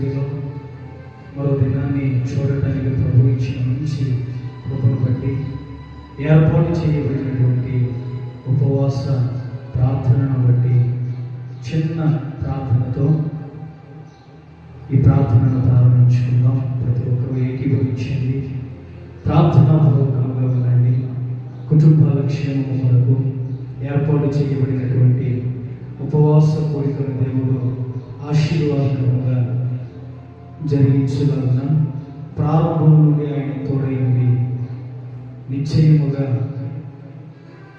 సన్నిధిలో మరో దినాన్ని చూడటానికి ప్రభు ఇచ్చిన మంచి కృపను బట్టి ఏర్పాటు చేయబడినటువంటి ఉపవాస ప్రార్థనను బట్టి చిన్న ప్రార్థనతో ఈ ప్రార్థనను ప్రారంభించుకుందాం. ప్రతి ఒక్కరూ ఏకీభవించండి. ప్రార్థనా పూర్వకంగా ఉండండి కుటుంబాల క్షేమం వరకు ఏర్పాటు చేయబడినటువంటి ఉపవాస కోరికల దేవుడు ఆశీర్వాదకరంగా జరిగించగలన? ప్రారంభం నుండి ఆయన తోడైంది. నిశ్చయముగా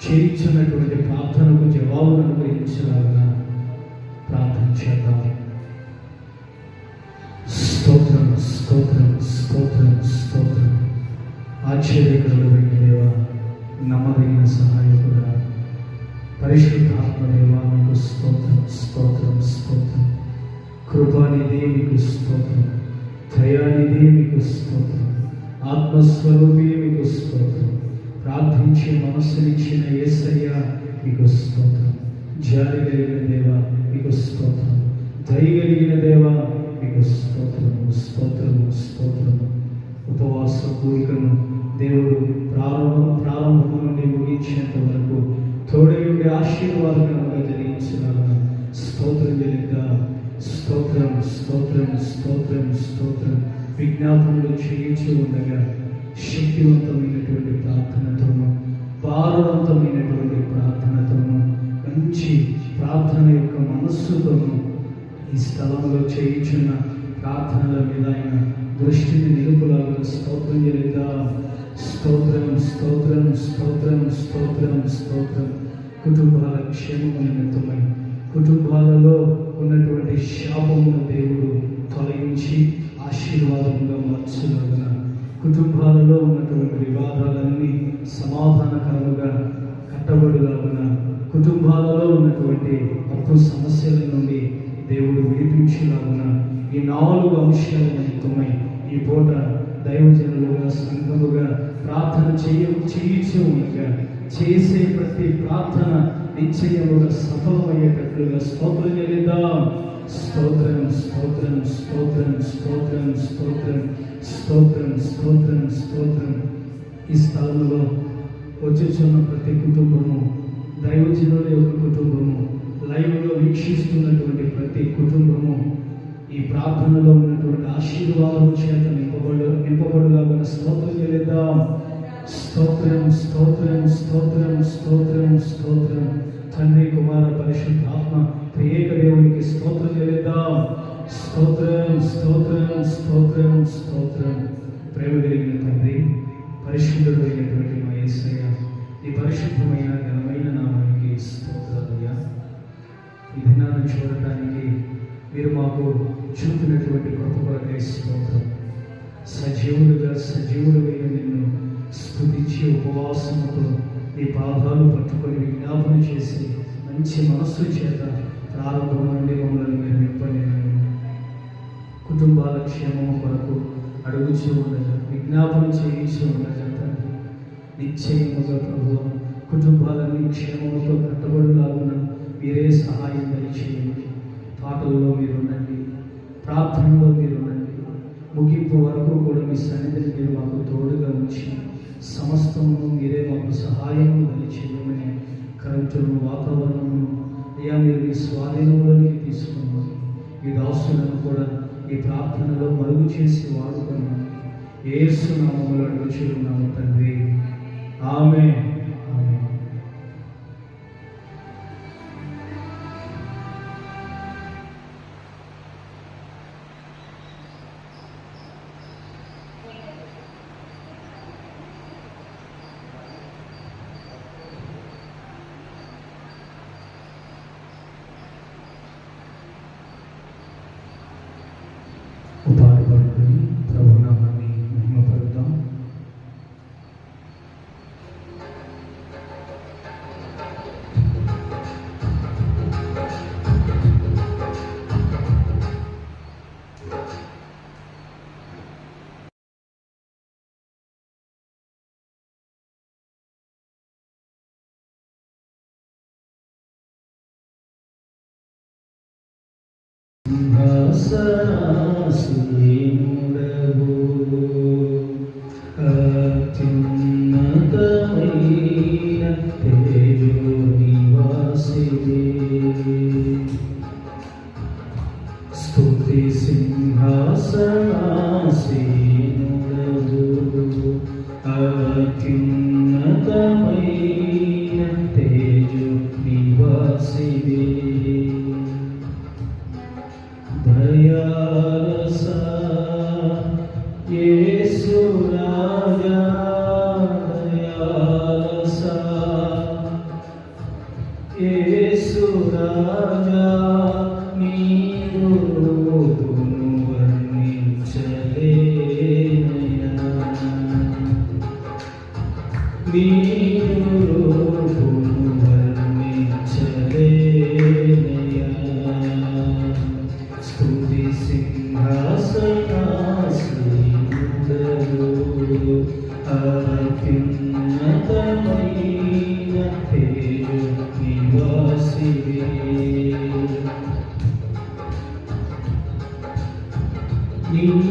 చేయించినటువంటి ప్రార్థనకు జవాబును అనుగ్రహించలాగిన ప్రార్థన చేద్దాం. కృపానిదే మీకు స్తోత్రం. త్రయానిదే మీకు స్తోత్రం. ఆత్మస్వరూపే మీకు స్తోత్రం. ప్రార్థించే మనస్సునిచ్చిన ఏసయ్య మీకు స్తోత్రం. జాలి కలిగిన దేవ మీకు స్తోత్రం. దయ కలిగిన దేవ మీకు స్తోత్రము స్తోత్రము స్తోత్రము ఉపవాస కోరికను దేవుడు ప్రారంభం ప్రారంభం నుండి ముగించేంత వరకు తోడయుండి ఆశీర్వాదకరంగా జరిగించగలను స్తోత్రం జరిగిద్దా స్తోత్రం స్తోత్రం స్తోత్రం స్తోత్రం. విజ్ఞాపనలు చేయించి ఉండగా శక్తివంతమైనటువంటి ప్రార్థనతోను భారవంతమైనటువంటి ప్రార్థనతోను మంచి ప్రార్థన యొక్క మనస్సుతోను ఈ స్థలంలో చేయించున్న ప్రార్థనల మీద ఆయన దృష్టిని నిలుపులాగా స్తోత్రం చేద్దా. స్తోత్రం స్తోత్రం స్తోత్రం స్తోత్రం స్తోత్రం. కుటుంబాల క్షేమమైన నిమిత్తమై కుటుంబాలలో ఉన్నటువంటి శాపమును దేవుడు తొలగించి ఆశీర్వాదంగా మార్చగలగన కుటుంబాలలో ఉన్నటువంటి వివాదాలన్నీ సమాధానకరముగా కట్టబడులాగున కుటుంబాలలో ఉన్నటువంటి అప్పు సమస్యల నుండి దేవుడు విడిపించేలాగున ఈ నాలుగు అంశాల నిమిత్తమై ఈ పూట దైవజనులుగా సంఘముగా ప్రార్థన చేయ చేయించే ఉండగా చేసే ప్రతి ప్రార్థన నిశ్చయముగా సఫలమయ్యేటట్లుగా స్తోత్రం చెల్లిద్దాం. స్తోత్రం స్తోత్రం స్తోత్రం స్తోత్రం స్తోత్రం స్తోత్రం స్తోత్రం స్తోత్రం. ఈ స్థలంలో వచ్చుచున్న ప్రతి కుటుంబము దైవజనుల యొక్క కుటుంబము లైవ్లో వీక్షిస్తున్నటువంటి ప్రతి కుటుంబము ఈ ప్రార్థనలో ఉన్నటువంటి ఆశీర్వాదం చేత నింపబడు నింపబడులాగా స్తోత్రం చెల్లిద్దాం. స్తోత్రం స్తోత్రం స్తోత్రం స్తోత్రం స్తోత్రం. తండ్రి కుమార పరిశుద్ధాత్మ ప్రియేక దేవునికి స్తోత్రం చేద్దాం స్తోత్రం స్తోత్రం స్తోత్రం స్తోత్రం. ప్రేమ కలిగిన తండ్రి పరిశుద్ధుడు అయినటువంటి మా ఈ పరిశుద్ధమైన ఘనమైన నామానికి స్తోత్రాలయ్యా ఈ దినాన్ని చూడటానికి మీరు మాకు చూపినటువంటి కృప కొరకై స్తోత్రం. సజీవుడుగా సజీవుడు నిన్ను స్థుతించి ఉపవాసముతో నీ పాదాలు పట్టుకొని విజ్ఞాపన చేసి మంచి మనస్సు చేత ప్రారంభం నుండి మమ్మల్ని మీరు నింపండి కుటుంబాల క్షేమము కొరకు అడుగుచూ ఉండగా విజ్ఞాపన చేయించి ఉండగా తండ్రి నిశ్చయముగా ప్రభు కుటుంబాలన్నీ క్షేమముతో కట్టబడులాగున మీరే సహాయం దయచేయండి. పాటల్లో మీరు ఉండండి ప్రార్థనలో మీరు ఉండండి ముగింపు వరకు కూడా మీ సన్నిధిని మీరు మాకు తోడుగా ఉంచి సమస్తము మీరే మాకు సహాయం దయచేయమని కరెంటును వాతావరణము అయ్యా మీరు మీ స్వాధీనంలోనికి తీసుకున్నారు. ఈ దాసులను కూడా ఈ ప్రార్థనలో మరుగు చేసి వాడుకున్నాను ఏసు నామములు అడుగుచున్నాము తండ్రి. ఆమె Lord, breathe Thank you.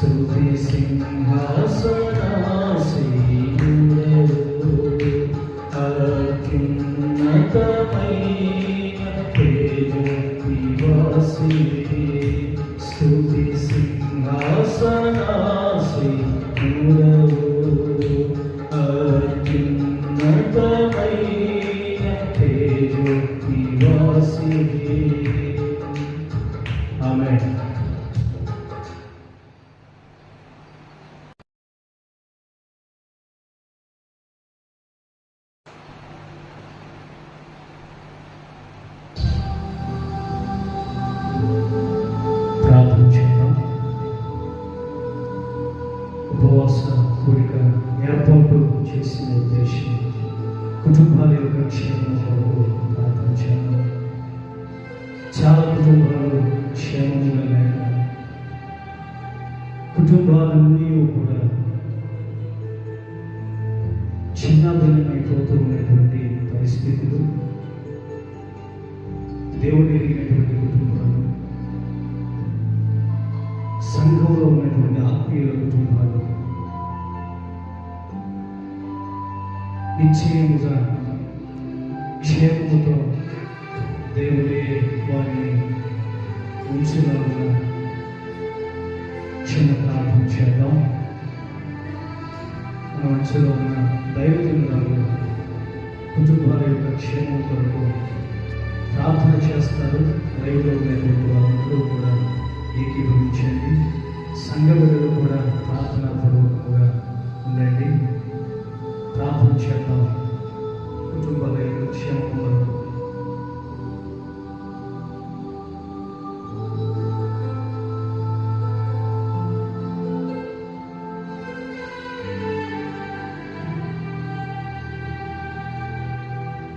Sufi Singha Sonasi 것이 구두발의 그체험자고 나도 죄는 자구두발로 체험자가 내가 구두발은 니오보라. చిన్నపిల్లలకి పోతూ ఉండేటువంటి పరిస్థితులు దేవుడు ఎరిగినటువంటి నిశ్చయముగా క్షేమముతో దేవుడే వారిని ఉంచులాగా చిన్న ప్రార్థన చేద్దాం మన మధ్యలో ఉన్న దైవజనురాలు కుటుంబాల యొక్క క్షేమం కొరకు ప్రార్థన చేస్తారు లైవ్లో ఉండేటువంటి వాళ్ళందరూ కూడా ఏకీభవించండి. సంఘ కూడా ప్రార్థనా పూర్వకంగా ఉండండి. ప్రార్థన చేద్దాం కుటుంబాల యొక్క క్షేమం కొరకు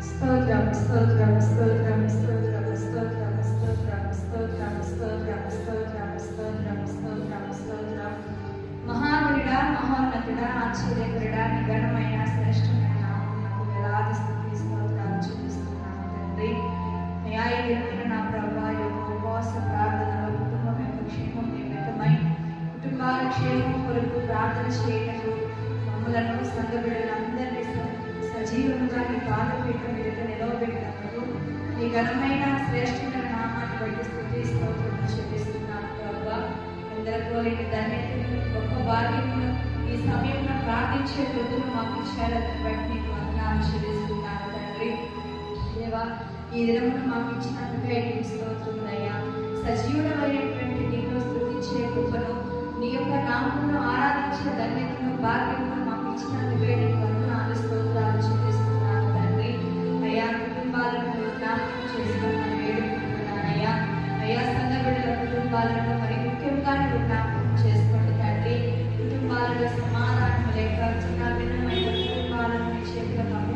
స్తోత్రం స్తోత్రం స్తోత్రం స్తోత్రం స్తోత్రం స్తోత్రం స్తోత్రం స్తోత్రం స్తోత్రం స్తోత్రం స్తోత్రం స్తోత్రం మహానుడా మహోన్నతుడా ఆశ్చర్యకరుడా నీ చేయటకు మమ్మలను సంఘ బిడ్డలందరినీ సజీవంగా నీ పాలు పీఠం మీద నిలవబెట్టినందుకు నీ ఘనమైన శ్రేష్టమైన నామాన్ని బట్టి స్థుతి స్తోత్రం ప్రభావ ఎందరికో లేని ధన్యతను గొప్ప భాగ్యమును ఈ సమయంలో ప్రార్థించే వృద్ధులు మాకు ఇచ్చారని బట్టి నీకు వందనాలు చెల్లిస్తున్నాను తండ్రి. దేవా ఈ దినమును మాకు ఇచ్చినందుకే నీకు స్తోత్రం అయ్యా అయినటువంటి నీకు స్థుతించే కృపను నీ యొక్క నామమును ఆరాధించిన ధన్యతను భాగ్యమును మాకు ఇచ్చిన నివేదిక వందనాలు స్తోత్రాలు చెల్లిస్తున్నాను తండ్రి. అయా కుటుంబాలను జ్ఞాపకం చేసుకున్నాను వేడుకుంటున్నాను అయ్యా. అయా సన్న బిడ్డల కుటుంబాలను మరి ముఖ్యంగా నువ్వు జ్ఞాపకం చేసుకోండి తండ్రి. కుటుంబాలలో సమాధానం లేక చిన్న భిన్నమైన కుటుంబాలను మీ పంపి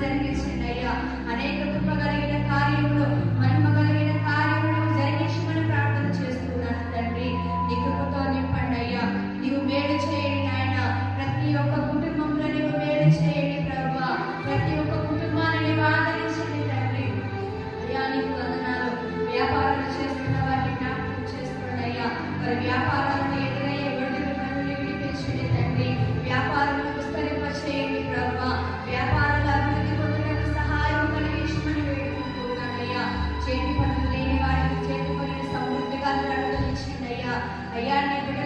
జరిగించింది అనేక అయ్యా అనేటువంటి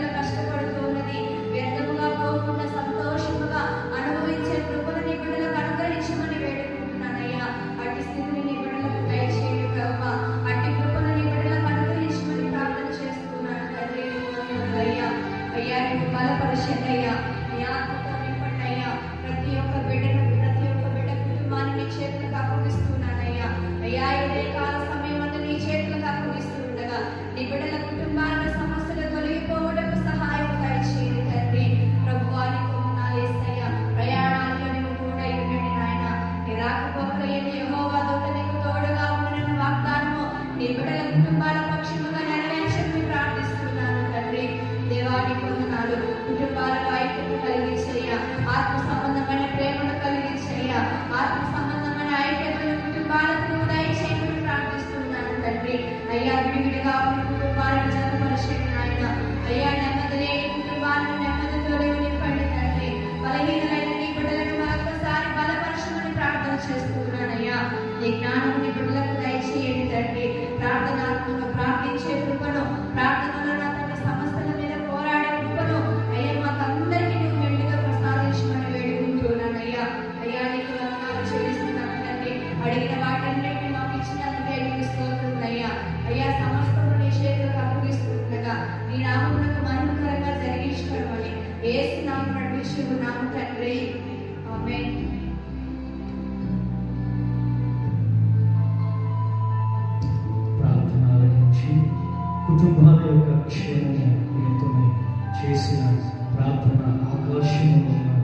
కుటుంబాల యొక్క క్షేమము నిమిత్తమై చేసిన ప్రార్థన ఆకాశంలో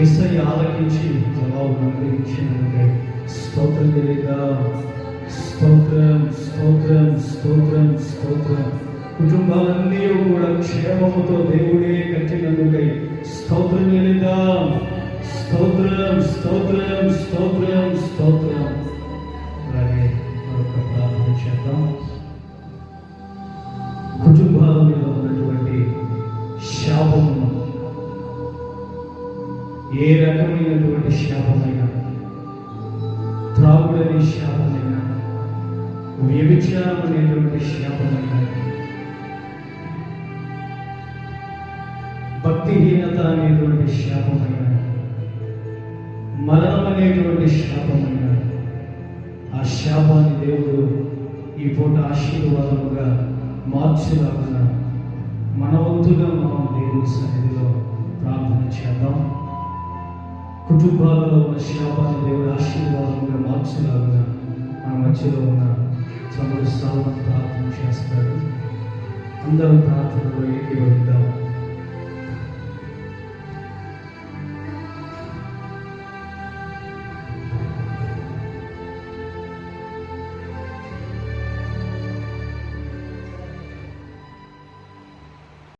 ఏసై ఆలకించి జవాబు అనుగ్రహించినట్టే స్తోత్రం తెలియదా? స్తోత్రం స్తోత్రం స్తోత్రం స్తోత్రం. కుటుంబాలన్నీ కూడా క్షేమముతో దేవుడే కట్టినందుకై స్తోత్రం తెలియదా స్తోత్రం స్తోత్రం స్తోత్రం స్తోత్రం. ఏ రకమైనటువంటి శాపమైనా త్రాగుడని శాపమైనా వ్యభిచారం అనేటువంటి శాపమైనా భక్తిహీనత అనేటువంటి శాపమైనా మరణం అనేటువంటి శాపమైనా ఆ శాపాన్ని దేవుడు ఈ పూట ఆశీర్వాదముగా మార్చులాగున మన వంతుగా మనం దేవుని సన్నిధిలో ప్రార్థన చేద్దాం. కుటుంబాలలో ఉన్న శాపాన్ని దేవుడు ఆశీర్వాదంగా మార్చలాగా మన మధ్యలో ఉన్న తమ్ముడు ప్రార్థన చేస్తాడు. అందరం ప్రార్థనలో ఏకీభవిద్దాం.